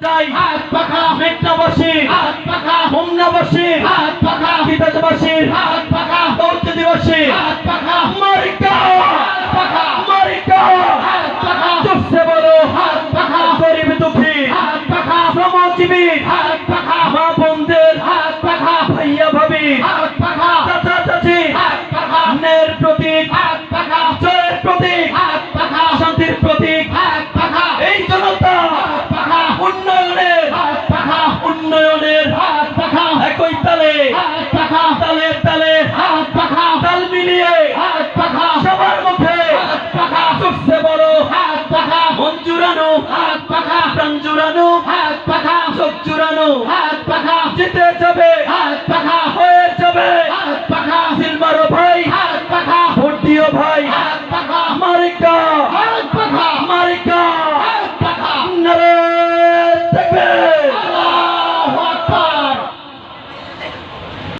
তাই হাত পাখা মেঘনাবাসী হাত পাখা হোমনাবাসী হাত পাখা তিতাসবাসী হাত পাখা দৌলতদিবাসী হাত পাখা মারিকা হাত পাখা মারিকা হাত পাখা চুপসে বলো হাত পাখা গরিব দুঃখী হাত পাখা শ্রমজীবী হাত পাখা মা বোনদের হাত পাখা ভাইয়া ভাবি হাত পাখা চাচা চাচি হাত পাখা ন্যায়ের প্রতীক হাত পাখা জয়ের প্রতীক হাত পাখা শান্তির প্রতীক জোড়ানো হাত পাখা। প্রাণ জোড়ানো হাত পাখা। চোখ জোড়ানো হাত